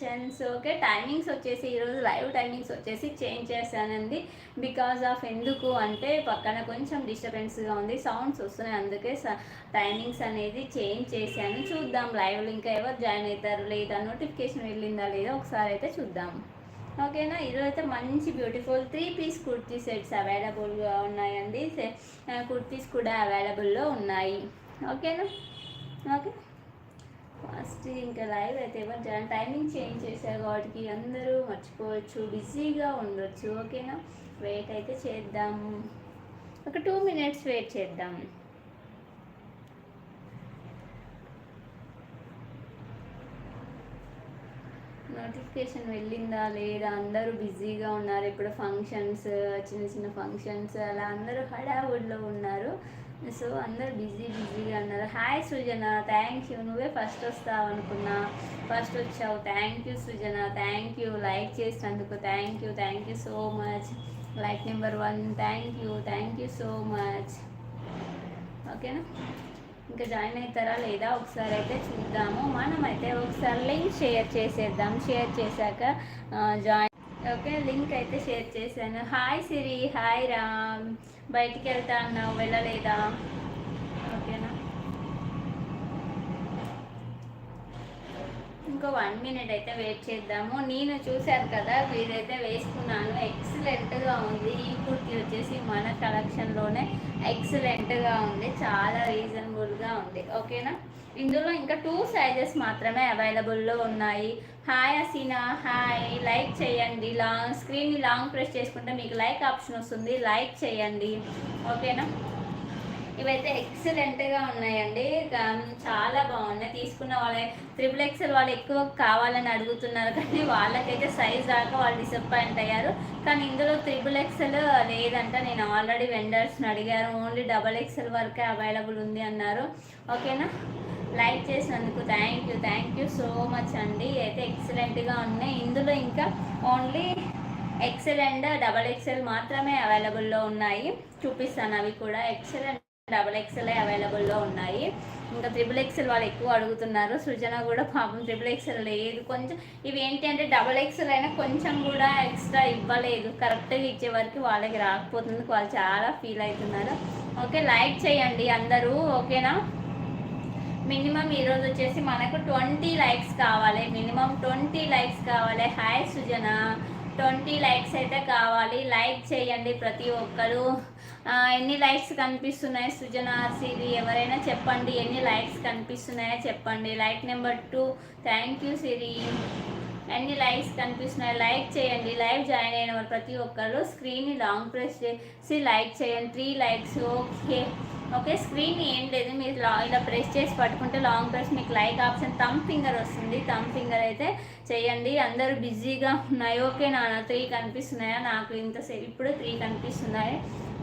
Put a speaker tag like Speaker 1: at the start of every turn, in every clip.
Speaker 1: Sense okay timings వచ్చేసి ఈరోజు live timings వచ్చేసి చేంజ్ చేశానండి. బికాజ్ ఆఫ్ ఎందుకు అంటే పక్కన కొంచెం డిస్టర్బెన్స్గా ఉంది సౌండ్స్ వస్తున్నాయి అందుకే టైమింగ్స్ అనేది చేంజ్ చేశాను. చూద్దాం లైవ్లో ఇంకా ఎవరు జాయిన్ అవుతారు లేదా నోటిఫికేషన్ వెళ్ళిందా లేదా ఒకసారి అయితే చూద్దాం. ఓకేనా? ఈరోజు అయితే మంచి beautiful three piece kurti sets అవైలబుల్గా ఉన్నాయండి. కుర్తీస్ కూడా అవైలబుల్లో ఉన్నాయి. ఓకేనా? ఓకే? ఫస్ట్ ఇంకా లైవ్ అయితే ఎవరు జాయిన్ టైమింగ్ చేంజ్ చేశారు వాటికి అందరూ మర్చిపోవచ్చు బిజీగా ఉండొచ్చు ఓకేనా? వెయిట్ అయితే చేద్దాం ఒక టూ మినిట్స్ వెయిట్ చేద్దాం. నోటిఫికేషన్ వెళ్ళిందా లేదా? అందరూ బిజీగా ఉన్నారు. ఇప్పుడు ఫంక్షన్స్ చిన్న చిన్న ఫంక్షన్స్ అలా అందరూ హడావుడ్లో ఉన్నారు. సో అందరు బిజీ బిజీగా అన్నారు హాయ్ సృజన. థ్యాంక్ యూ నువ్వే ఫస్ట్ వస్తావు అనుకున్నా. ఫస్ట్ వచ్చావు. Thank you Srujana. Thank you like చేసినందుకు thank you thank you so much like number one thank you thank you so much ఓకేనా ఇంకా జాయిన్ అవుతారా లేదా? ఒకసారి అయితే చూద్దాము. మనమైతే ఒకసారి లింక్ షేర్ చేసేద్దాం. షేర్ చేశాక జాయిన్ ఓకే లింక్ అయితే షేర్ చేశాను. హాయ్ సిరి హాయ్ రామ్ బయటికి వెళ్తా అన్నావు వెళ్ళలేదా ఓకేనా ఇంకో వన్ మినిట్ అయితే వెయిట్ చేద్దాము. నేను చూశాను కదా ఇదైతే వేసుకున్నాను. ఎక్సలెంట్గా ఉంది. ఈ కుర్తి వచ్చేసి మన కలెక్షన్లోనే ఎక్సలెంట్గా ఉంది. చాలా రీజనబుల్గా ఉంది. ఓకేనా? ఇందులో ఇంకా టూ సైజెస్ మాత్రమే అవైలబుల్లో ఉన్నాయి. హాయ్ అసీనా హాయ్ లైక్ చేయండి. లాంగ్ స్క్రీన్ని లాంగ్ ప్రెస్ చేసుకుంటే మీకు లైక్ ఆప్షన్ వస్తుంది. లైక్ చేయండి. ఓకేనా? ఇవైతే ఎక్సలెంట్గా ఉన్నాయండి. చాలా బాగున్నాయి. తీసుకున్న వాళ్ళే త్రిపుల్ ఎక్సెల్ వాళ్ళు ఎక్కువ కావాలని అడుగుతున్నారు కానీ వాళ్ళకైతే సైజ్ రాక వాళ్ళు డిసప్పాయింట్ అయ్యారు. కానీ ఇందులో త్రిపుల్ ఎక్సెల్ లేదంట. నేను ఆల్రెడీ వెండర్స్ని అడిగారు ఓన్లీ డబల్ ఎక్సెల్ వరకే అవైలబుల్ ఉంది అన్నారు. ఓకేనా? లైక్ చేసినందుకు thank you thank you so much అండి. అయితే ఎక్సలెంట్గా ఉన్నాయి. ఇందులో ఇంకా only XL and double XL మాత్రమే అవైలబుల్లో ఉన్నాయి. చూపిస్తాను అవి కూడా. ఎక్సెల్ డబల్ ఎక్సెల్ అవైలబుల్లో ఉన్నాయి. ఇంకా త్రిబుల్ ఎక్సెల్ వాళ్ళు ఎక్కువ అడుగుతున్నారు. సృజన కూడా పాపం త్రిబుల్ ఎక్సెల్ లేదు. కొంచెం ఇవి ఏంటి అంటే డబల్ ఎక్సెల్ అయినా కొంచెం కూడా ఎక్స్ట్రా ఇవ్వలేదు. కరెక్ట్గా ఇచ్చే వరకు వాళ్ళకి రాకపోతుంది. వాళ్ళు చాలా ఫీల్ అవుతున్నారు. ఓకే లైక్ చేయండి అందరూ. ఓకేనా? మినిమం ఈరోజు వచ్చేసి మనకు ట్వంటీ లైక్స్ కావాలి. మినిమం ట్వంటీ లైక్స్ కావాలి. హాయ్ సుజన. ట్వంటీ లైక్స్ అయితే కావాలి. లైక్ చేయండి ప్రతి ఒక్కరు. ఎన్ని లైక్స్ కనిపిస్తున్నాయి సుజన సిరి ఎవరైనా చెప్పండి. ఎన్ని లైక్స్ కనిపిస్తున్నాయో చెప్పండి. Like number two. Thank you Siri. ఎన్ని లైక్స్ కనిపిస్తున్నాయి లైక్ చేయండి. లైవ్ జాయిన్ అయిన ప్రతి ఒక్కరు స్క్రీన్ని లాంగ్ ప్రెస్ చేసి లైక్ చేయండి. Three likes okay. Okay screen ఏం లేదు. మీరు లా ఇలా ప్రెస్ చేసి పట్టుకుంటే లాంగ్ ప్రెస్ మీకు లైక్ ఆప్షన్ థమ్ ఫింగర్ వస్తుంది. థమ్ ఫింగర్ అయితే చేయండి. అందరూ బిజీగా ఉన్నాయి. ఓకే నాన్న త్రీ కనిపిస్తున్నాయా? నాకు ఇంతసేపు ఇప్పుడు త్రీ కనిపిస్తున్నాయి.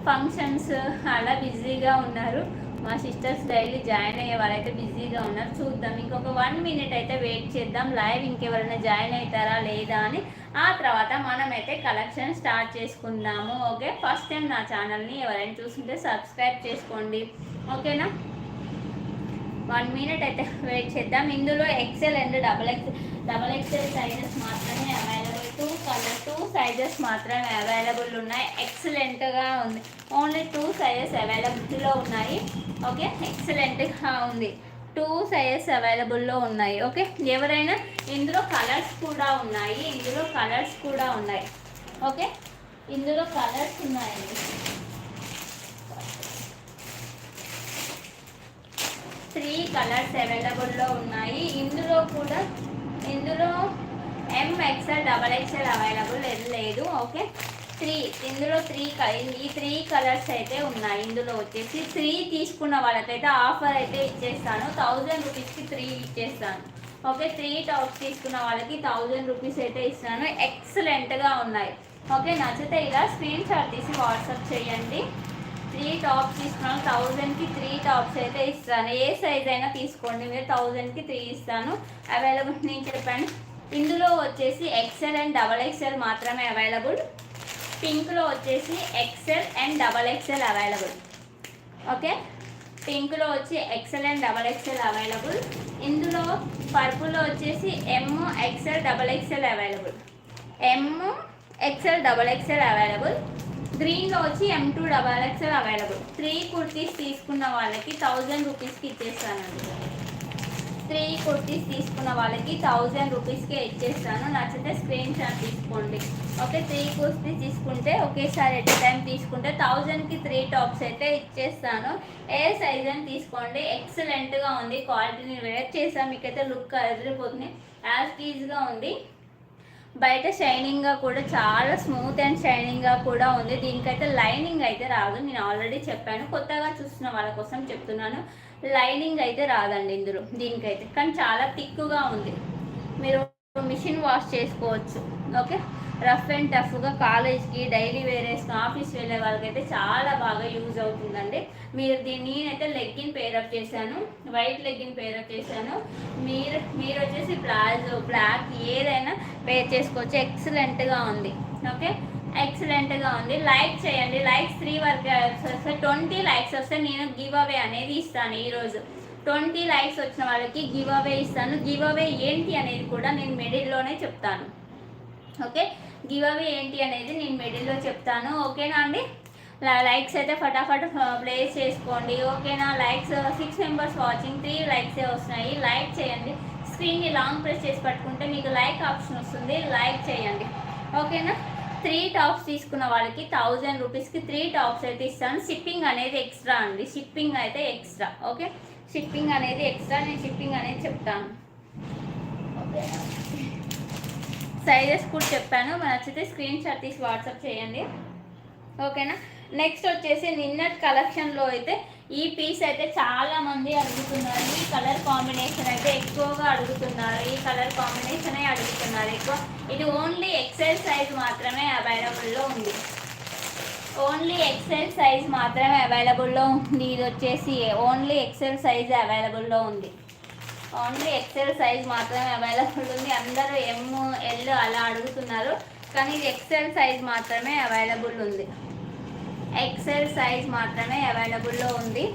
Speaker 1: ఫంక్షన్స్ అలా బిజీగా ఉన్నారు. మా సిస్టర్స్ డైలీ జాయిన్ అయ్యే వాళ్ళైతే బిజీగా ఉన్నారు. చూద్దాం ఇంకొక వన్ మినిట్ అయితే వెయిట్ చేద్దాం. లైవ్ ఇంకెవరైనా జాయిన్ అవుతారా లేదా అని. ఆ తర్వాత మనమైతే కలెక్షన్ స్టార్ట్ చేసుకుందాము ఓకే ఫస్ట్ టైం నా ఛానల్ని ఎవరైనా చూస్తుంటే సబ్స్క్రైబ్ చేసుకోండి ఓకేనా వన్ మినిట్ అయితే వెయిట్ చేద్దాం. ఇందులో XL and double X double XL sizes మాత్రమే available two colour two sizes మాత్రమే అవైలబుల్ ఉన్నాయి. ఎక్సలెంట్గా ఉంది. ఓన్లీ టూ సైజెస్ అవైలబుల్లో ఉన్నాయి. ఓకే ఎక్సలెంట్గా ఉంది. టూ సైజెస్ అవైలబుల్లో ఉన్నాయి. ఓకే ఎవరైనా ఇందులో కలర్స్ కూడా ఉన్నాయి. ఇందులో కలర్స్ కూడా ఉన్నాయి. ఓకే ఇందులో కలర్స్ ఉన్నాయండి. త్రీ కలర్స్ అవైలబుల్లో ఉన్నాయి. ఇందులో కూడా ఇందులో M XL double XL available లేదు ఓకే త్రీ ఇందులో త్రీ ఈ త్రీ కలర్స్ అయితే ఉన్నాయి. ఇందులో వచ్చేసి త్రీ తీసుకున్న వాళ్ళకైతే ఆఫర్ అయితే ఇచ్చేస్తాను. థౌజండ్ రూపీస్కి త్రీ ఇచ్చేస్తాను. ఓకే త్రీ టాప్స్ తీసుకున్న వాళ్ళకి థౌజండ్ రూపీస్ అయితే ఇస్తాను. ఎక్సలెంట్గా ఉన్నాయి. ఓకే నచ్చితే ఇలా స్క్రీన్ షాట్ తీసి వాట్సాప్ చేయండి. త్రీ టాప్స్ తీసుకున్నాను థౌజండ్కి త్రీ టాప్స్ అయితే ఇస్తాను. ఏ సైజ్ అయినా తీసుకోండి. మీరు థౌజండ్కి త్రీ ఇస్తాను. అవైలబుల్ నేను చెప్పాను. ఇందులో వచ్చేసి ఎక్సెల్ అండ్ డబల్ ఎక్సెల్ మాత్రమే అవైలబుల్ పింక్లో వచ్చేసి XL and double XL available okay పింక్లో వచ్చి XL and double XL available ఇందులో పర్పుల్లో వచ్చేసి M XL double XL available M XL double XL available గ్రీన్లో వచ్చి M two double XL available three kurtis తీసుకున్న వాళ్ళకి థౌజండ్ రూపీస్కి ఇచ్చేస్తానండి. త్రీ కుర్తీస్ తీసుకున్న వాళ్ళకి థౌజండ్ రూపీస్కే ఇచ్చేస్తాను. నచ్చితే స్క్రీన్ షాట్ తీసుకోండి. ఓకే త్రీ కుర్తీస్ తీసుకుంటే ఒకేసారి ఎట్ టైం తీసుకుంటే థౌజండ్కి త్రీ టాప్స్ అయితే ఇచ్చేస్తాను. ఏ సైజ్ అని తీసుకోండి. ఎక్సలెంట్గా ఉంది క్వాలిటీని వేర్ చేసాను మీకైతే లుక్ అదిరిపోతుంది. యాజ్ టీజ్గా ఉంది. బయట షైనింగ్గా కూడా చాలా స్మూత్ అండ్ షైనింగ్గా కూడా ఉంది. దీనికైతే లైనింగ్ అయితే రాదు. నేను ఆల్రెడీ చెప్పాను. కొత్తగా చూస్తున్న వాళ్ళ కోసం చెప్తున్నాను. లైనింగ్ అయితే రాదండి ఇందులో దీనికైతే. కానీ చాలా థిక్గా ఉంది. మీరు మిషన్ వాష్ చేసుకోవచ్చు. ఓకే? రఫ్ అండ్ టఫ్గా కాలేజ్కి డైలీ వేర్ వేసుకుని ఆఫీస్ వెళ్ళే వాళ్ళకైతే చాలా బాగా యూజ్ అవుతుందండి. మీరు దీన్ని నేనైతే లెగ్గిన్ పేరప్ చేశాను. వైట్ లెగ్గిన్ పేరప్ చేశాను. మీరు మీరు వచ్చేసి ప్లాజో బ్లాక్ ఏదైనా పేర్ చేసుకోవచ్చు. ఎక్సలెంట్గా ఉంది. ఓకే? ఎక్సలెంట్గా ఉంది. లైక్ చేయండి. లైక్స్ త్రీ వరకు వస్తే ట్వంటీ లైక్స్ వస్తే నేను గివ్ అవే అనేది ఇస్తాను ఈరోజు. ట్వంటీ లైక్స్ వచ్చిన వాళ్ళకి గివ్ అవే ఇస్తాను. గివ్ అవే ఏంటి అనేది కూడా నేను మిడిల్లోనే చెప్తాను. ఓకే గివ్ అవే ఏంటి అనేది నేను మిడిల్లో చెప్తాను. ఓకేనా అండి? లైక్స్ అయితే ఫటాఫట్ ప్లేస్ చేసుకోండి. ఓకేనా likes six members watching three లైక్సే వస్తున్నాయి. లైక్ చేయండి. స్క్రీన్ని లాంగ్ ప్రెస్ చేసి పట్టుకుంటే మీకు లైక్ ఆప్షన్ వస్తుంది. లైక్ చేయండి. ఓకేనా త్రీ టాప్స్ తీసుకున్న వాళ్ళకి థౌజండ్ రూపీస్కి త్రీ టాప్స్ అయితే ఇస్తాను. షిప్పింగ్ అనేది ఎక్స్ట్రా అండి. షిప్పింగ్ అయితే ఎక్స్ట్రా. ఓకే? షిప్పింగ్ అనేది ఎక్స్ట్రా. నేను షిప్పింగ్ అనేది చెప్తాను. సైజెస్ కూడా చెప్పాను. మన నచ్చితే స్క్రీన్ షాట్ తీసి వాట్సాప్ చేయండి. ఓకేనా? నెక్స్ట్ వచ్చేసి నిన్నటి కలెక్షన్లో అయితే ఈ పీస్ అయితే చాలా మంది అడుగుతున్నారు. ఈ కలర్ కాంబినేషన్ అయితే ఎక్కువగా అడుగుతున్నారు. ఈ కలర్ కాంబినేషన్ అడుగుతున్నారు ఎక్కువ. ఇది ఓన్లీ ఎక్సెల్ సైజ్ మాత్రమే అవైలబుల్లో ఉంది. ఓన్లీ ఎక్సెల్ సైజ్ మాత్రమే అవైలబుల్లో ఉంది. ఇది వచ్చేసి ఓన్లీ ఎక్సెల్ సైజ్ అవైలబుల్లో ఉంది. ఓన్లీ ఎక్సెల్ సైజ్ మాత్రమే అవైలబుల్ ఉంది. అందరూ ఎమ్ ఎల్ అలా అడుగుతున్నారు. కానీ ఇది ఎక్సెల్ సైజ్ మాత్రమే అవైలబుల్ ఉంది. ఎక్సెల్ సైజ్ మాత్రమే అవైలబుల్లో ఉంది.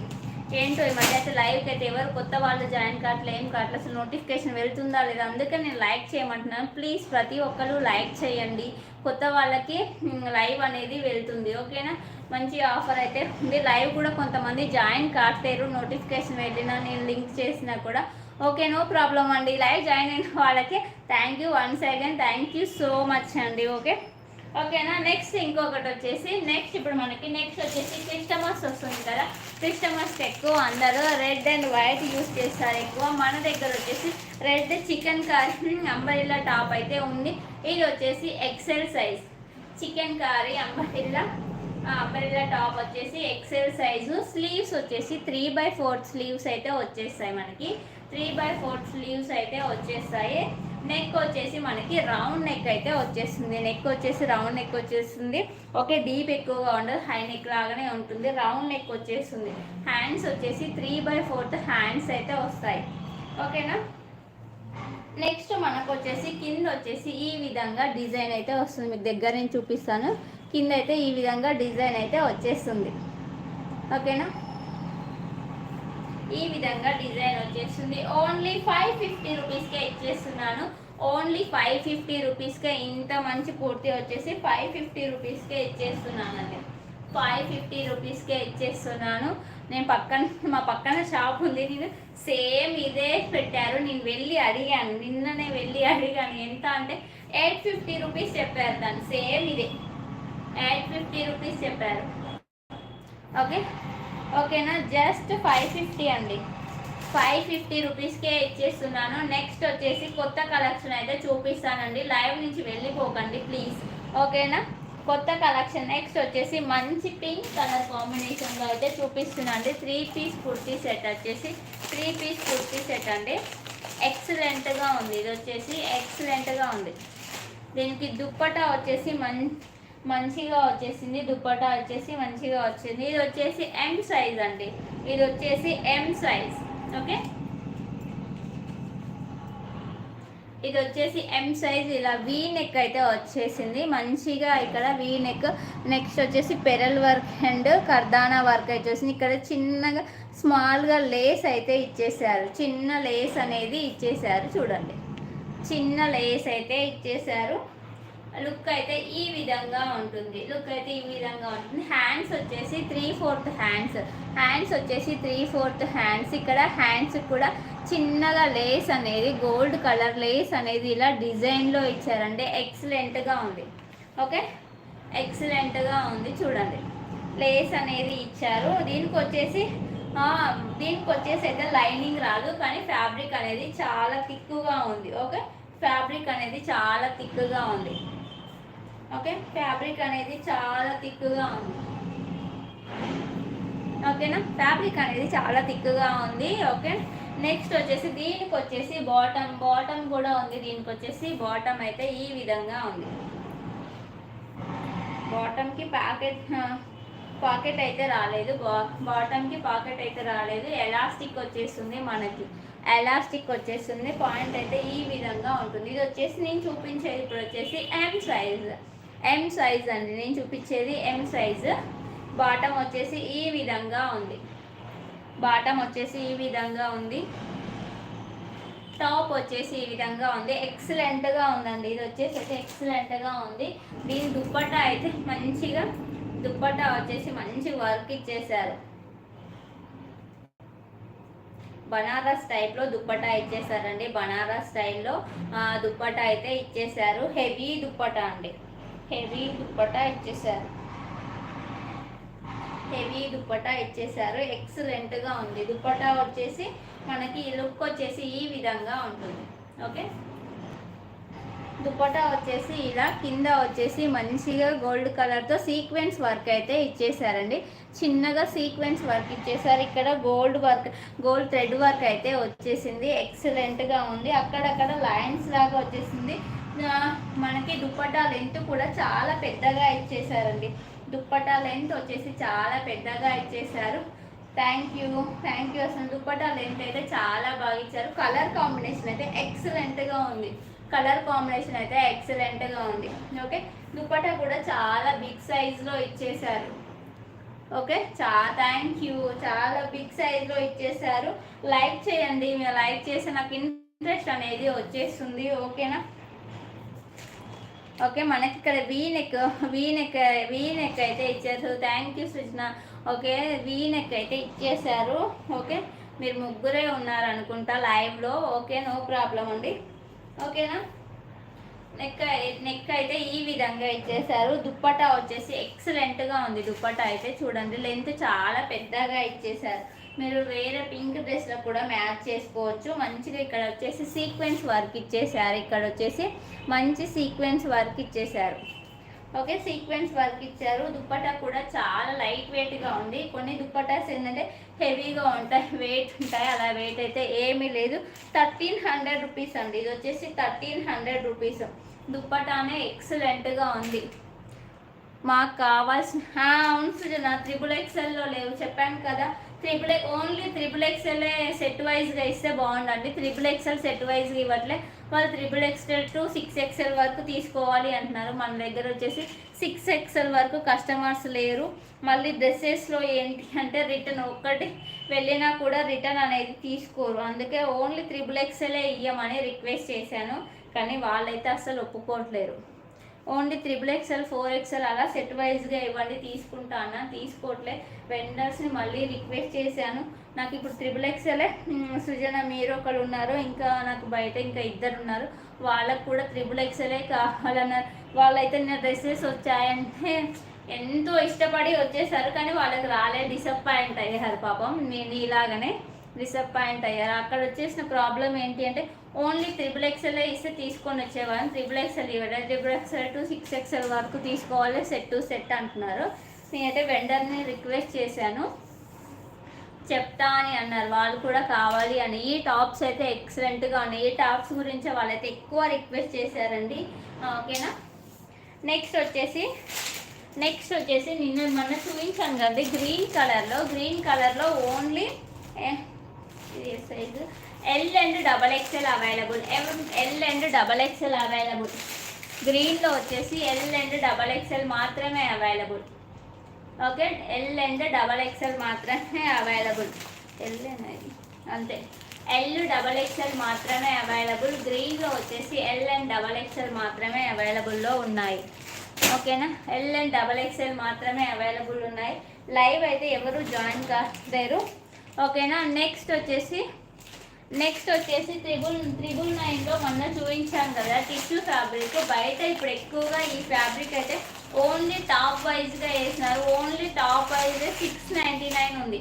Speaker 1: ఏంటో ఈ మధ్య అయితే లైవ్కి అయితే ఎవరు కొత్త వాళ్ళు జాయిన్ కావట్లే ఏం కావట్లేదు అసలు నోటిఫికేషన్ వెళ్తుందా లేదా? అందుకే నేను లైక్ చేయమంటున్నాను. ప్లీజ్ ప్రతి ఒక్కరు లైక్ చేయండి. కొత్త వాళ్ళకి లైవ్ అనేది వెళ్తుంది. ఓకేనా మంచి ఆఫర్ అయితే ఉంది. లైవ్ కూడా కొంతమంది జాయిన్ కావట్లేరు నోటిఫికేషన్ వెళ్ళినా నేను లింక్ చేసినా కూడా. ఓకే నో ప్రాబ్లం అండి. లైవ్ జాయిన్ అయిన వాళ్ళకి thank you once again thank you so much అండి. ఓకే ఓకేనా? నెక్స్ట్ ఇంకొకటి వచ్చేసి నెక్స్ట్ ఇప్పుడు మనకి నెక్స్ట్ వచ్చేసి క్రిస్టమస్ వస్తుంది కదా? క్రిస్టమస్ ఎక్కువ అందరూ రెడ్ అండ్ వైట్ యూస్ చేస్తారు ఎక్కువ. మన దగ్గర వచ్చేసి red chicken curry umbrella top అయితే ఉంది. ఇది వచ్చేసి XL size chikankari umbrella umbrella top వచ్చేసి ఎక్సెల్ సైజు స్లీవ్స్ వచ్చేసి త్రీ బై ఫోర్త్ స్లీవ్స్ అయితే వచ్చేస్తాయి మనకి. త్రీ బై ఫోర్త్ స్లీవ్స్ అయితే వచ్చేస్తాయి. నెక్ వచ్చేసి మనకి రౌండ్ నెక్ అయితే వచ్చేస్తుంది. నెక్ వచ్చేసి రౌండ్ నెక్ వచ్చేస్తుంది. ఓకే డీప్ ఎక్కువగా ఉండదు. హై నెక్ లాగానే ఉంటుంది. రౌండ్ నెక్ వచ్చేస్తుంది. హ్యాండ్స్ వచ్చేసి త్రీ బై ఫోర్త్ హ్యాండ్స్ అయితే వస్తాయి. ఓకేనా నెక్స్ట్ మనకు వచ్చేసి కింద వచ్చేసి ఈ విధంగా డిజైన్ అయితే వస్తుంది. మీకు దగ్గర నేను చూపిస్తాను. కింద అయితే ఈ విధంగా డిజైన్ అయితే వచ్చేస్తుంది. ఓకేనా ఈ విధంగా డిజైన్ వచ్చేస్తుంది. ఓన్లీ ఫైవ్ ఫిఫ్టీ రూపీస్కే ఇచ్చేస్తున్నాను. ఓన్లీ ఫైవ్ ఫిఫ్టీ రూపీస్కే ఇంత మంచి కుర్తీ వచ్చేసి ఫైవ్ ఫిఫ్టీ రూపీస్కే ఇచ్చేస్తున్నానండి. ఫైవ్ ఫిఫ్టీ రూపీస్కే ఇచ్చేస్తున్నాను. నేను పక్కన మా పక్కన షాప్ ఉంది. నేను సేమ్ ఇదే పెట్టారు. నేను వెళ్ళి అడిగాను. నిన్ననే వెళ్ళి అడిగాను. ఎంత అంటే ఎయిట్ ఫిఫ్టీ రూపీస్ చెప్పారు దాన్ని. సేమ్ ఇదే. ఎయిట్ ఫిఫ్టీ రూపీస్ చెప్పారు. ఓకే ఓకేనా? జస్ట్ ఫైవ్ ఫిఫ్టీ అండి. ఫైవ్ ఫిఫ్టీ రూపీస్కే ఇచ్చేస్తున్నాను. నెక్స్ట్ వచ్చేసి కొత్త కలెక్షన్ అయితే చూపిస్తానండి. లైవ్ నుంచి వెళ్ళిపోకండి ప్లీజ్. ఓకేనా? కొత్త కలెక్షన్. నెక్స్ట్ వచ్చేసి మంచి పింక్ కలర్ కాంబినేషన్లో అయితే చూపిస్తున్నాండి త్రీ పీస్ కుర్తీ సెట్ వచ్చేసి త్రీ పీస్ కుర్తీ సెట్ అండి. ఎక్సలెంట్గా ఉంది. ఇది వచ్చేసి ఎక్సలెంట్గా ఉంది. దీనికి దుప్పటా వచ్చేసి మం మంచిగా వచ్చేసింది దుప్పటా వచ్చేసి మంచిగా వచ్చింది. ఇది వచ్చేసి ఎం సైజ్ అండి. ఇది వచ్చేసి ఎం సైజ్ ఓకే? ఇది వచ్చేసి ఎం సైజ్ ఇలా వీ నెక్ అయితే వచ్చేసింది. మంచిగా ఇక్కడ వీ నెక్ నెక్స్ట్ వచ్చేసి pearl work and kardana work అయితే వచ్చింది ఇక్కడ చిన్నగా స్మాల్గా లేస్ అయితే ఇచ్చేసారు. చిన్న లేస్ అనేది ఇచ్చేసారు. చూడండి. చిన్న లేస్ అయితే ఇచ్చేసారు. లుక్ అయితే ఈ విధంగా ఉంటుంది. లుక్ అయితే ఈ విధంగా ఉంటుంది. హ్యాండ్స్ వచ్చేసి త్రీ ఫోర్త్ హ్యాండ్స్ హ్యాండ్స్ వచ్చేసి త్రీ ఫోర్త్ హ్యాండ్స్ ఇక్కడ హ్యాండ్స్ కూడా చిన్నగా లేస్ అనేది గోల్డ్ కలర్ లేస్ అనేది ఇలా డిజైన్లో ఇచ్చారండి. ఎక్సలెంట్గా ఉంది. ఓకే ఎక్సలెంట్గా ఉంది. చూడండి. లేస్ అనేది ఇచ్చారు. దీనికి వచ్చేసి దీనికి వచ్చేసి అయితే లైనింగ్ రాదు. కానీ ఫ్యాబ్రిక్ అనేది చాలా థిక్గా ఉంది. ఓకే ఫ్యాబ్రిక్ అనేది చాలా థిక్గా ఉంది. ఓకే? ఫ్యాబ్రిక్ అనేది చాలా థిక్గా ఉంది. ఓకేనా? ఫ్యాబ్రిక్ అనేది చాలా థిక్గా ఉంది. ఓకే? నెక్స్ట్ వచ్చేసి దీనికి వచ్చేసి బాటమ్. బాటమ్ కూడా ఉంది. దీనికి వచ్చేసి బాటమ్ అయితే ఈ విధంగా ఉంది. బాటమ్కి ప్యాకెట్ పాకెట్ అయితే రాలేదు. బా బాటమ్కి పాకెట్ అయితే రాలేదు. ఎలాస్టిక్ వచ్చేస్తుంది మనకి. ఎలాస్టిక్ వచ్చేస్తుంది. పాయింట్ అయితే ఈ విధంగా ఉంటుంది. ఇది వచ్చేసి నేను చూపించేది ఇప్పుడు వచ్చేసి ఎం సైజ్ ఎం సైజ్ అండి. నేను చూపించేది ఎం సైజ్ బాటమ్ వచ్చేసి ఈ విధంగా ఉంది. బాటమ్ వచ్చేసి ఈ విధంగా ఉంది. టాప్ వచ్చేసి ఈ విధంగా ఉంది. ఎక్సలెంట్గా ఉందండి. ఇది వచ్చేసి అయితే ఎక్సలెంట్గా ఉంది. దీని దుప్పట్టా అయితే మంచిగా దుప్పట్టా వచ్చేసి మంచి వర్క్ ఇచ్చేసారు. బనారస్ టైప్లో దుప్పటా ఇచ్చేసారండి. బనారస్ స్టైల్లో దుప్పటా అయితే ఇచ్చేసారు. హెవీ దుప్పటా అండి. హెవీ దుప్పటా ఇచ్చేసారు హెవీ దుప్పటా ఇచ్చేసారు ఎక్సలెంట్గా ఉంది. దుప్పటా వచ్చేసి మనకి లుక్ వచ్చేసి ఈ విధంగా ఉంటుంది. ఓకే? దుపట్టా వచ్చేసి ఇలా కింద వచ్చేసి మంచిగా గోల్డ్ కలర్తో సీక్వెన్స్ వర్క్ అయితే ఇచ్చేసారండి చిన్నగా సీక్వెన్స్ వర్క్ ఇచ్చేసారు ఇక్కడ gold work gold thread work అయితే వచ్చేసింది. ఎక్సలెంట్గా ఉంది. అక్కడక్కడ లైన్స్ లాగా వచ్చేసింది. మనకి దుప్పటా లెంత్ కూడా చాలా పెద్దగా ఇచ్చేసారండి దుప్పటా లెంత్ వచ్చేసి చాలా పెద్దగా ఇచ్చేసారు థ్యాంక్ యూ థ్యాంక్ యూ అసలు దుప్పటా లెంత్ అయితే చాలా బాగా ఇచ్చారు. కలర్ కాంబినేషన్ అయితే ఎక్సలెంట్గా ఉంది. కలర్ కాంబినేషన్ అయితే ఎక్సలెంట్గా ఉంది. ఓకే దుప్పటా కూడా చాలా బిగ్ సైజ్లో ఇచ్చేసారు ఓకే చా థ్యాంక్ యూ చాలా బిగ్ సైజ్లో ఇచ్చేసారు లైక్ చేయండి. మీరు లైక్ చేస్తే నాకు ఇంట్రెస్ట్ అనేది వచ్చేస్తుంది. ఓకేనా ఓకే మనకి ఇక్కడ V neck V neck V neck అయితే ఇచ్చారు thank you Srujana. Okay V neck అయితే ఇచ్చేసారు ఓకే మీరు ముగ్గురే ఉన్నారు అనుకుంటా లైవ్లో. ఓకే నో ప్రాబ్లం అండి. ఓకేనా? నెక్ నెక్ అయితే ఈ విధంగా ఇచ్చేసారు దుప్పటా వచ్చేసి ఎక్సలెంట్గా ఉంది. దుప్పటా అయితే చూడండి. లెంత్ చాలా పెద్దగా ఇచ్చేసారు మీరు వేరే పింక్ డ్రెస్లో కూడా మ్యాచ్ చేసుకోవచ్చు. మంచిగా ఇక్కడ వచ్చేసి సీక్వెన్స్ వర్క్ ఇచ్చేసారు. ఇక్కడ వచ్చేసి మంచి సీక్వెన్స్ వర్క్ ఇచ్చేసారు. ఓకే సీక్వెన్స్ వర్క్ ఇచ్చారు. దుప్పటా కూడా చాలా లైట్ వెయిట్గా ఉంది. కొన్ని దుప్పటాస్ ఏంటంటే హెవీగా ఉంటాయి వెయిట్ ఉంటాయి. అలా వెయిట్ అయితే ఏమీ లేదు. థర్టీన్ హండ్రెడ్ రూపీస్ అండి. ఇది వచ్చేసి థర్టీన్ హండ్రెడ్ రూపీస్ దుప్పటానే ఎక్సలెంట్గా ఉంది. మాకు కావాల్సిన అవును సుజన త్రిబుల్ ఎక్స్ఎల్లో లేవు. చెప్పాను కదా. Triple only triple XL set వైజ్గా ఇస్తే బాగుండండి. త్రిబుల్ ఎక్స్ఎల్ సెట్ వైజ్గా ఇవ్వట్లే. వాళ్ళు triple XL to six XL వరకు తీసుకోవాలి అంటున్నారు. మన దగ్గర వచ్చేసి సిక్స్ ఎక్స్ఎల్ వరకు కస్టమర్స్ లేరు. మళ్ళీ డ్రెస్సెస్లో ఏంటి అంటే రిటర్న్ ఒక్కటి వెళ్ళినా కూడా రిటర్న్ అనేది తీసుకోరు. అందుకే ఓన్లీ త్రిబుల్ ఎక్స్ఎలే ఇవ్వమని రిక్వెస్ట్ చేశాను. కానీ వాళ్ళైతే అసలు ఒప్పుకోవట్లేరు. Only triple XL four XL అలా సెట్ వైజ్గా ఇవ్వండి తీసుకుంటాను? తీసుకోవట్లే. వెండర్స్ని మళ్ళీ రిక్వెస్ట్ చేశాను. నాకు ఇప్పుడు త్రిబుల్ ఎక్స్ఎలే సృజన మీరు ఒకరు ఉన్నారు. ఇంకా నాకు బయట ఇంకా ఇద్దరు ఉన్నారు వాళ్ళకు కూడా త్రిబుల్ ఎక్స్ఎలే కావాలన్నారు. వాళ్ళైతే నా డ్రెస్సెస్ వచ్చాయంటే ఎంతో ఇష్టపడి వచ్చేసారు. కానీ వాళ్ళకి రాలే. డిసప్పాయింట్ అయ్యారు పాపం. నేను ఇలాగనే డిసప్పాయింట్ అయ్యారు. అక్కడ వచ్చేసిన ప్రాబ్లం ఏంటి అంటే ఓన్లీ త్రిబుల్ ఎక్స్ఎల్ ఇస్తే తీసుకొని వచ్చేవాళ్ళం. త్రిబుల్ ఎక్స్ఎల్ ఇవ్వడం triple XL to six XL వరకు తీసుకోవాలి సెట్ టు సెట్ అంటున్నారు. నేనైతే వెండర్ని రిక్వెస్ట్ చేశాను. చెప్తా అని అన్నారు. వాళ్ళు కూడా కావాలి అని. ఈ టాప్స్ అయితే ఎక్సలెంట్గా ఉన్నాయి. ఈ టాప్స్ గురించి వాళ్ళైతే ఎక్కువ రిక్వెస్ట్ చేశారండి. ఓకేనా? నెక్స్ట్ వచ్చేసి నెక్స్ట్ వచ్చేసి నిన్న మొన్న చూపించాను కదండి. గ్రీన్ కలర్లో గ్రీన్ కలర్లో only size? L and double XL available L and double XL available గ్రీన్లో వచ్చేసి ఎల్ అండ్ డబల్ ఎక్స్ఎల్ మాత్రమే available okay L and double XL మాత్రమే అవైలబుల్ ఎల్ అనేది అంతే. ఎల్ డబల్ ఎక్స్ఎల్ మాత్రమే అవైలబుల్ గ్రీన్లో వచ్చేసి ఎల్ అండ్ డబల్ ఎక్స్ఎల్ మాత్రమే అవైలబుల్లో ఉన్నాయి. ఓకేనా ఎల్ అండ్ డబల్ ఎక్స్ఎల్ మాత్రమే అవైలబుల్ ఉన్నాయి. లైవ్ అయితే ఎవరు జాయిన్ కాలేరు ఓకేనా నెక్స్ట్ వచ్చేసి నెక్స్ట్ వచ్చేసి త్రిబుల్ త్రిబుల్ నైన్లో మొన్న చూపించాం కదా టిష్యూ ఫ్యాబ్రిక్ బయట ఇప్పుడు ఎక్కువగా ఈ ఫ్యాబ్రిక్ అయితే ఓన్లీ టాప్ వైజ్గా వేసినారు. Only top wise six ninety nine ఉంది.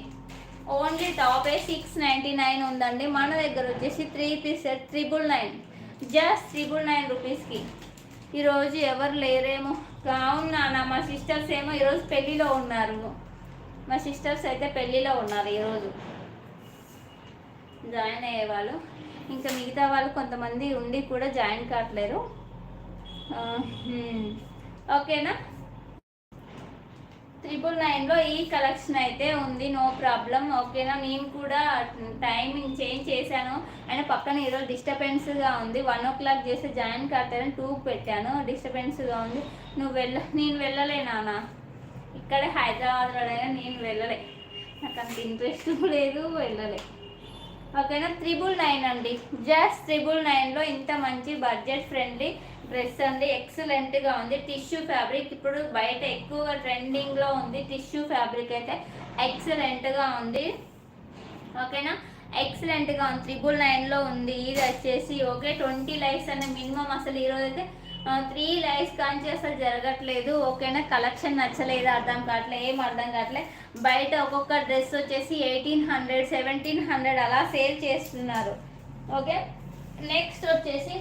Speaker 1: ఓన్లీ టాప్ ఏ సిక్స్ నైంటీ నైన్ ఉందండి. మన దగ్గర వచ్చేసి three piece triple nine just triple nine రూపీస్కి ఈరోజు ఎవరు లేరేమో. అవును నాన్న మా సిస్టర్స్ ఏమో ఈరోజు పెళ్ళిలో ఉన్నారు. మా సిస్టర్స్ అయితే పెళ్ళిలో ఉన్నారు ఈరోజు. జాయిన్ అయ్యేవాళ్ళు. ఇంకా మిగతా వాళ్ళు కొంతమంది ఉండి కూడా జాయిన్ కావట్లేరు. ఓకేనా? ట్రిపుల్ నైన్లో ఈ కలెక్షన్ అయితే ఉంది నో ప్రాబ్లం. ఓకేనా? నేను కూడా టైమింగ్ చేంజ్ చేశాను. అండ్ పక్కన ఈరోజు డిస్టర్బెన్స్గా ఉంది. వన్ ఓ క్లాక్ చేస్తే జాయిన్ కావట్లేదని టూ పెట్టాను. డిస్టర్బెన్స్గా ఉంది. నువ్వు వెళ్ళ నేను వెళ్ళలే నాన్న. ఇక్కడే హైదరాబాద్లోనైనా నేను వెళ్ళలే. నాకు అంత ఇంట్రెస్ట్ లేదు వెళ్ళలే. ఓకేనా? త్రిబుల్ నైన్ అండి. జస్ట్ త్రిబుల్ నైన్లో ఇంత మంచి బడ్జెట్ ఫ్రెండ్లీ డ్రెస్ అండి. ఎక్సలెంట్గా ఉంది. టిష్యూ ఫ్యాబ్రిక్ ఇప్పుడు బయట ఎక్కువగా ట్రెండింగ్లో ఉంది. టిష్యూ ఫ్యాబ్రిక్ అయితే ఎక్సలెంట్గా ఉంది. ఓకేనా? ఎక్సలెంట్గా ఉంది. త్రిబుల్ నైన్లో ఉంది. ఇది వచ్చేసి ఓకే ట్వంటీ లైఫ్స్ అనే మినిమం అసలు ఈరోజు అయితే త్రీ లైఫ్ కాంచి అసలు జరగట్లేదు. ఓకేనా? కలెక్షన్ నచ్చలేదు? అర్థం కావట్లేదు ఏం అర్థం కావట్లేదు బయట ఒక్కొక్క డ్రెస్ వచ్చేసి ఎయిటీన్ హండ్రెడ్ సెవెంటీన్ హండ్రెడ్ అలా సేల్ చేస్తున్నారు. ఓకే? నెక్స్ట్ వచ్చేసి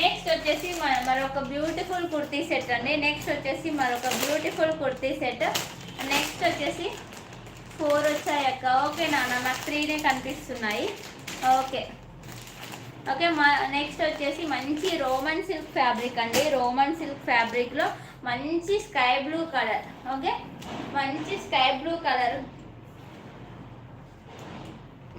Speaker 1: నెక్స్ట్ వచ్చేసి మన మరొక బ్యూటిఫుల్ కుర్తీ సెట్ అండి. నెక్స్ట్ వచ్చేసి మరొక బ్యూటిఫుల్ కుర్తీ సెట్ నెక్స్ట్ వచ్చేసి ఫోర్ వచ్చాయక్క. ఓకే నాన్న నాకు త్రీనే కనిపిస్తున్నాయి. ఓకే. ఓకే మా నెక్స్ట్ వచ్చేసి మంచి రోమన్ సిల్క్ ఫ్యాబ్రిక్ అండి. రోమన్ సిల్క్ ఫ్యాబ్రిక్లో మంచి స్కై బ్లూ కలర్. ఓకే మంచి స్కై బ్లూ కలర్.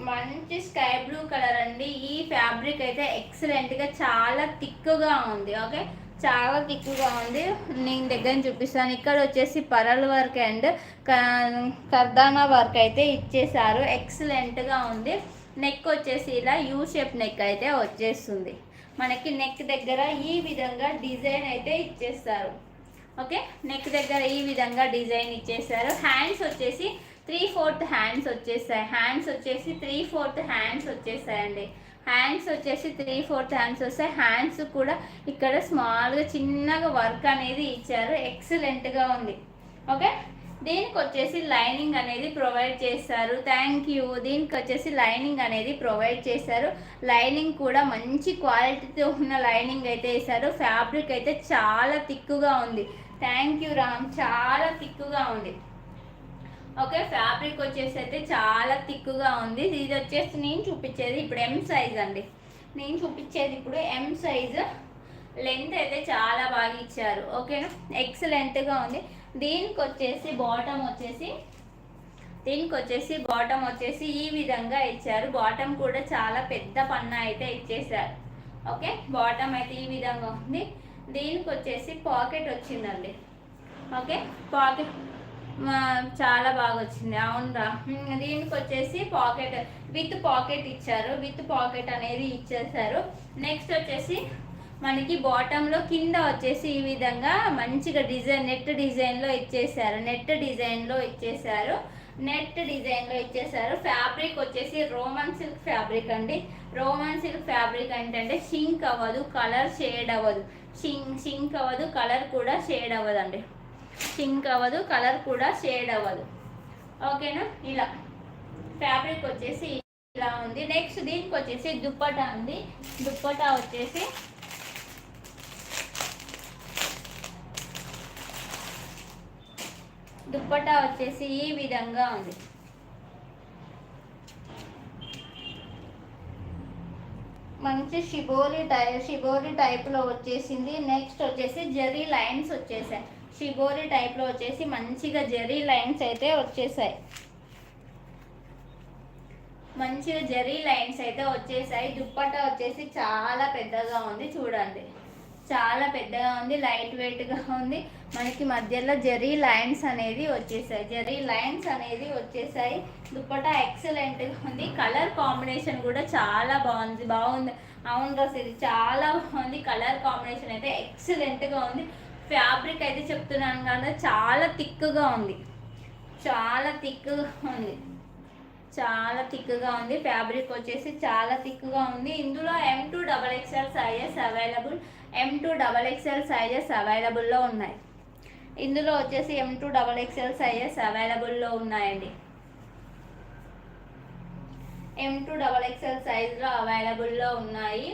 Speaker 1: మంచి స్కై బ్లూ కలర్ అండి. ఈ ఫ్యాబ్రిక్ అయితే ఎక్సలెంట్గా చాలా థిక్గా ఉంది. ఓకే చాలా థిక్గా ఉంది. నేను దగ్గర చూపిస్తాను. ఇక్కడ వచ్చేసి pearl work and kardana work అయితే ఇచ్చేసారు ఎక్సలెంట్గా ఉంది. నెక్ వచ్చేసి ఇలా యూ షేప్ నెక్ అయితే వచ్చేస్తుంది. మనకి నెక్ దగ్గర ఈ విధంగా డిజైన్ అయితే ఇచ్చేస్తారు. ఓకే నెక్ దగ్గర ఈ విధంగా డిజైన్ ఇచ్చేస్తారు. హ్యాండ్స్ వచ్చేసి త్రీ ఫోర్త్ హ్యాండ్స్ వచ్చేసాయి హ్యాండ్స్ వచ్చేసి త్రీ ఫోర్త్ హ్యాండ్స్ వచ్చేసాయండి హ్యాండ్స్ వచ్చేసి త్రీ ఫోర్త్ హ్యాండ్స్ వస్తాయి. హ్యాండ్స్ కూడా ఇక్కడ స్మాల్గా చిన్నగా వర్క్ అనేది ఇచ్చారు. ఎక్సలెంట్గా ఉంది. ఓకే దీనికి వచ్చేసి లైనింగ్ అనేది ప్రొవైడ్ చేస్తారు థ్యాంక్ యూ. దీనికి వచ్చేసి లైనింగ్ అనేది ప్రొవైడ్ చేశారు. లైనింగ్ కూడా మంచి క్వాలిటీతో ఉన్న లైనింగ్ అయితే వేశారు. ఫ్యాబ్రిక్ అయితే చాలా థిక్గా ఉంది. Thank you Ram. చాలా థిక్గా ఉంది. ఓకే ఫ్యాబ్రిక్ వచ్చేసి అయితే చాలా థిక్గా ఉంది. ఇది వచ్చేసి నేను చూపించేది ఇప్పుడు ఎం సైజ్ అండి. నేను చూపించేది ఇప్పుడు ఎం సైజ్ లెంత్ అయితే చాలా బాగా ఇచ్చారు. ఓకేనా? ఎక్సలెంట్గా ఉంది. దీనికి వచ్చేసి బాటమ్ వచ్చేసి దీనికి వచ్చేసి బాటమ్ వచ్చేసి ఈ విధంగా ఇచ్చారు. బాటమ్ కూడా చాలా పెద్ద పన్న అయితే ఇచ్చేసారు ఓకే బాటమ్ అయితే ఈ విధంగా ఉంది. దీనికి వచ్చేసి పాకెట్ వచ్చిందండి ఓకే పాకెట్ చాలా బాగా వచ్చింది అవునరా. దీనికి వచ్చేసి పాకెట్ విత్ పాకెట్ ఇచ్చారు. విత్ పాకెట్ అనేది ఇచ్చేసారు నెక్స్ట్ వచ్చేసి మనకి బాటంలో కింద వచ్చేసి ఈ విధంగా మంచిగా డిజైన్ నెట్ డిజైన్లో ఇచ్చేసారు నెట్ డిజైన్లో ఇచ్చేసారు నెట్ డిజైన్లో ఇచ్చేసారు ఫ్యాబ్రిక్ వచ్చేసి రోమన్ సిల్క్ ఫ్యాబ్రిక్ అండి. రోమన్ సిల్క్ ఫ్యాబ్రిక్ ఏంటంటే షింక్ అవ్వదు కలర్ షేడ్ అవ్వదు. షింక్ షింక్ అవ్వదు కలర్ కూడా షేడ్ అవ్వదండి. షింక్ అవ్వదు కలర్ కూడా షేడ్ అవ్వదు. ఓకేనా ఇలా. ఫ్యాబ్రిక్ వచ్చేసి ఇలా ఉంది. నెక్స్ట్ దీనికి వచ్చేసి దుప్పటా ఉంది దుప్పటా వచ్చేసి దుప్పటా వచ్చేసి ఈ విధంగా ఉంది. మంచి షిబోలి టై షిబోలి టైప్లో వచ్చేసింది. నెక్స్ట్ వచ్చేసి జెర్రీ లైన్స్ వచ్చేసాయి. షిబోలి టైప్లో వచ్చేసి మంచిగా జెర్రీ లైన్స్ అయితే వచ్చేసాయి. మంచిగా జెరీ లైన్స్ అయితే వచ్చేసాయి. దుప్పట్టా వచ్చేసి చాలా పెద్దగా ఉంది. చూడండి. చాలా పెద్దగా ఉంది లైట్ వెయిట్గా ఉంది. మనకి మధ్యలో జెర్రీ లైన్స్ అనేది వచ్చేసాయి. జెర్రీ లైన్స్ అనేది వచ్చేసాయి. దుప్పటా ఎక్సలెంట్గా ఉంది. కలర్ కాంబినేషన్ కూడా చాలా బాగుంది. బాగుంది. అవును రోస్ ఇది చాలా బాగుంది. కలర్ కాంబినేషన్ అయితే ఎక్సలెంట్గా ఉంది. ఫ్యాబ్రిక్ అయితే చెప్తున్నాను కదా చాలా థిక్గా ఉంది. చాలా థిక్గా ఉంది. చాలా థిక్గా ఉంది. ఫ్యాబ్రిక్ వచ్చేసి చాలా థిక్గా ఉంది. ఇందులో M two double XL sizes available M two double XL sizes అవైలబుల్లో ఉన్నాయి. ఇందులో వచ్చేసి M two double XL sizes అవైలబుల్లో ఉన్నాయండి. ఎం టూ డబల్ ఎక్స్ఎల్ సైజులో అవైలబుల్లో ఉన్నాయి.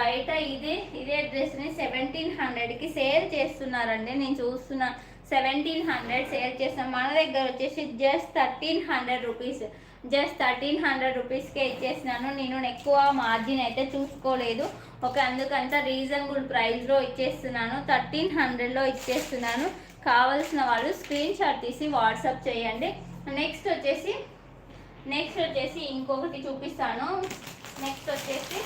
Speaker 1: బయట ఇదే ఇదే డ్రెస్ని సెవెంటీన్ హండ్రెడ్కి సేల్ చేస్తున్నారండి. నేను చూస్తున్నా సెవెంటీన్ హండ్రెడ్ సేల్ చేస్తాం మన దగ్గర వచ్చేసి just thirteen hundred rupees just thirteen hundred రూపీస్కే ఇచ్చేసినాను. నేను ఎక్కువ మార్జిన్ అయితే చూసుకోలేదు. ఒక అందుకంత రీజనబుల్ ప్రైస్లో ఇచ్చేస్తున్నాను. థర్టీన్ హండ్రెడ్లో ఇచ్చేస్తున్నాను. కావలసిన వాళ్ళు స్క్రీన్ షాట్ తీసి వాట్సాప్ చేయండి. నెక్స్ట్ వచ్చేసి నెక్స్ట్ వచ్చేసి ఇంకొకటి చూపిస్తాను. నెక్స్ట్ వచ్చేసి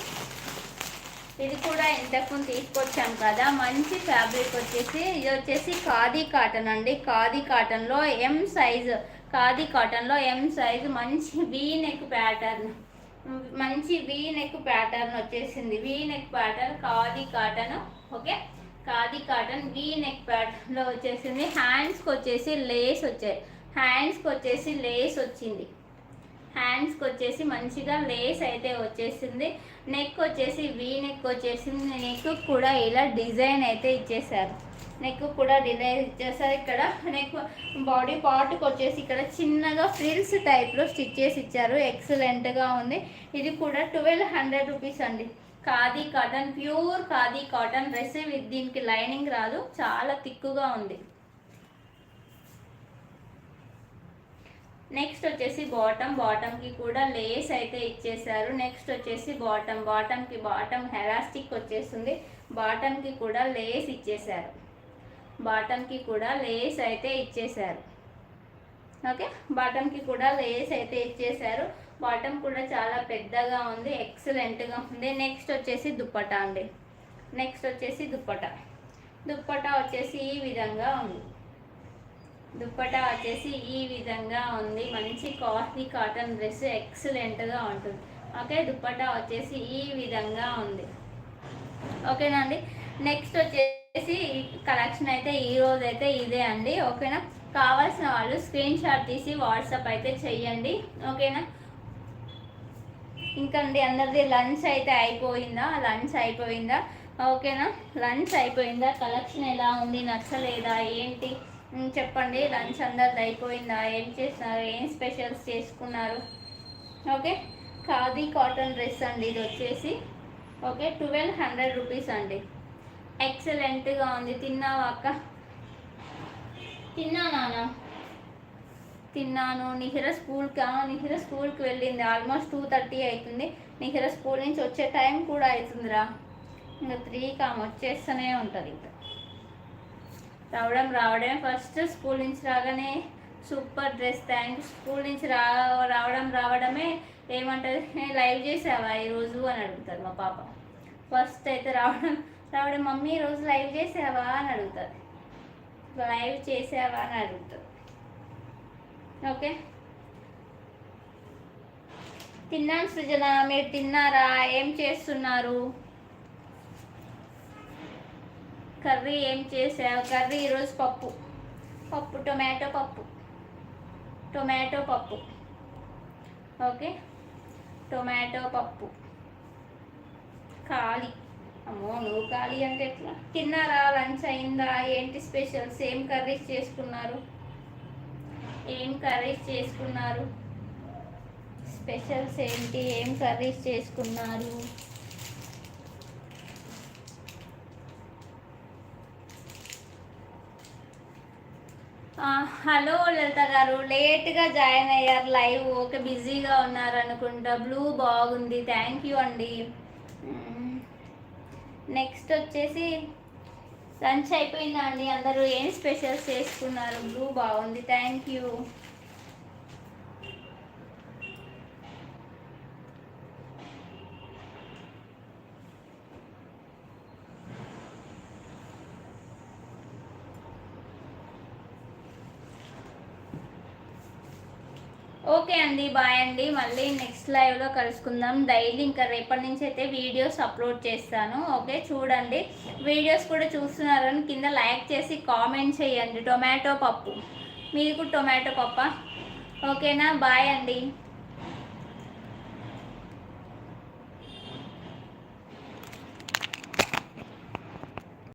Speaker 1: ఇది కూడా ఇంతకుముందు తీసుకొచ్చాం కదా. మంచి ఫ్యాబ్రిక్ వచ్చేసి ఇది వచ్చేసి ఖాదీ కాటన్ అండి. ఖాదీ కాటన్లో ఎం సైజు ఖాదీ కాటన్లో ఎం సైజు మంచి వీ నెక్ ప్యాటర్న్ మంచి వీ నెక్ ప్యాటర్న్ వచ్చేసింది. V neck pattern khadi cotton okay? Khadi cotton V neck ప్యాటర్న్లో వచ్చేసింది హ్యాండ్స్కి వచ్చేసి లేస్ వచ్చాయి హ్యాండ్స్కి వచ్చేసి లేస్ వచ్చింది. హ్యాండ్స్కి వచ్చేసి మంచిగా లేస్ అయితే వచ్చేసింది. నెక్ వచ్చేసి వీ నెక్ వచ్చేసింది. నెక్ కూడా ఇలా డిజైన్ అయితే ఇచ్చేసారు. నెక్ కూడా డిజైన్ ఇచ్చేసారు ఇక్కడ. నెక్ బాడీ పార్ట్కి వచ్చేసి ఇక్కడ చిన్నగా ఫ్రిల్స్ టైప్లో స్టిచ్ చేసి ఇచ్చారు. ఎక్సలెంట్గా ఉంది. ఇది కూడా ట్వెల్వ్ హండ్రెడ్ రూపీస్ అండి. Khadi cotton pure khadi cotton dress with దీనికి లైనింగ్ రాదు. చాలా థిక్గా ఉంది. నెక్స్ట్ వచ్చేసి బాటమ్ బాటమ్కి కూడా లేస్ అయితే ఇచ్చేసారు నెక్స్ట్ వచ్చేసి బాటమ్ బాటమ్కి బాటమ్ హెరాస్టిక్ వచ్చేస్తుంది బాటమ్కి కూడా లేస్ ఇచ్చేసారు బాటమ్కి కూడా లేస్ అయితే ఇచ్చేసారు ఓకే? బాటమ్కి కూడా లేస్ అయితే ఇచ్చేసారు బాటమ్ కూడా చాలా పెద్దగా ఉంది ఎక్సలెంట్గా ఉంది. నెక్స్ట్ వచ్చేసి దుప్పటా అండి. నెక్స్ట్ వచ్చేసి దుప్పటా. దుప్పటా వచ్చేసి ఈ విధంగా ఉంది. దుప్పటా వచ్చేసి ఈ విధంగా ఉంది. మంచి కాస్ట్లీ కాటన్ డ్రెస్ ఎక్సలెంట్గా ఉంటుంది. ఓకే? దుప్పటా వచ్చేసి ఈ విధంగా ఉంది. ఓకేనా అండి? నెక్స్ట్ వచ్చేసి కలెక్షన్ అయితే ఈ రోజు అయితే ఇదే అండి ఓకేనా? కావాల్సిన వాళ్ళు స్క్రీన్ షాట్ తీసి వాట్సాప్ అయితే చెయ్యండి ఓకేనా? ఇంకా అండి అందరిది లంచ్ అయితే అయిపోయిందా? లంచ్ అయిపోయిందా? ఓకేనా? లంచ్ అయిపోయిందా? కలెక్షన్ ఎలా ఉంది? నచ్చలేదా? ఏంటి? చెప్పండి. లంచ్ అందరిది అయిపోయిందా? ఏం చేస్తున్నారు? ఏం స్పెషల్స్ చేసుకున్నారు? ఓకే? ఖాదీ కాటన్ డ్రెస్ అండి ఇది వచ్చేసి ఓకే? ట్వెల్వ్ హండ్రెడ్ రూపీస్ అండి. ఎక్సలెంట్గా ఉంది. తిన్నావా అక్క? తిన్నా నాన్న. తిన్నాను. నిహిర స్కూల్కి నిహిర స్కూల్కి వెళ్ళింది. ఆల్మోస్ట్ టూ థర్టీ అవుతుంది. నిహిర స్కూల్ నుంచి వచ్చే టైం కూడా అవుతుందిరా. ఇంకా త్రీకి ఆమె వచ్చేస్తూనే ఉంటుంది ఇంకా. రావడం రావడమే. ఫస్ట్ స్కూల్ నుంచి రాగానే సూపర్ డ్రెస్ థ్యాంక్ స్కూల్ నుంచి రా రావడం రావడమే ఏమంటుంది? లైవ్ చేసావా ఈరోజు అని అడుగుతుంది మా పాప. ఫస్ట్ అయితే రావడం ఆవిడ మమ్మీ ఈరోజు లైవ్ చేసావా? అని అడుగుతుంది. లైవ్ చేసావా? అని అడుగుతుంది. ఓకే? తిన్నాను సృజన మీరు తిన్నారా? ఏం చేస్తున్నారు? కర్రీ ఏం చేసావు? కర్రీ ఈరోజు పప్పు. పప్పు టొమాటో పప్పు. టొమాటో పప్పు. ఓకే? టొమాటో పప్పు. ఖాళీ. అమ్మో నువ్వు ఖాళీ అంటే ఎట్లా? తిన్నారా? లంచ్ అయిందా? ఏంటి స్పెషల్స్ ఏం కర్రీస్ చేసుకున్నారు? ఏం కర్రీస్ చేసుకున్నారు? స్పెషల్స్ ఏంటి? ఏం కర్రీస్ చేసుకున్నారు? హలో లలిత గారు. లేట్గా జాయిన్ అయ్యారు లైవ్. ఓకే బిజీగా ఉన్నారు అనుకుంటా. బ్లూ బాగుంది. థ్యాంక్ యూ అండి. నెక్స్ట్ వచ్చేసి లంచ్ అయిపోయిందా అండి అందరూ ఏం స్పెషల్స్ చేసుకున్నారు? బ్లూ బాగుంది. థ్యాంక్ యూ ఓకే అండి బాయ్ అండి. మళ్ళీ నెక్స్ట్ లైవ్లో కలుసుకుందాం. డైలీ ఇంకా రేపటి నుంచి అయితే వీడియోస్ అప్లోడ్ చేస్తాను. ఓకే చూడండి. వీడియోస్ కూడా చూస్తున్నారని కింద లైక్ చేసి కామెంట్ చేయండి. టొమాటో పప్పు. మీకు టొమాటో పప్ప? ఓకేనా? బాయ్ అండి.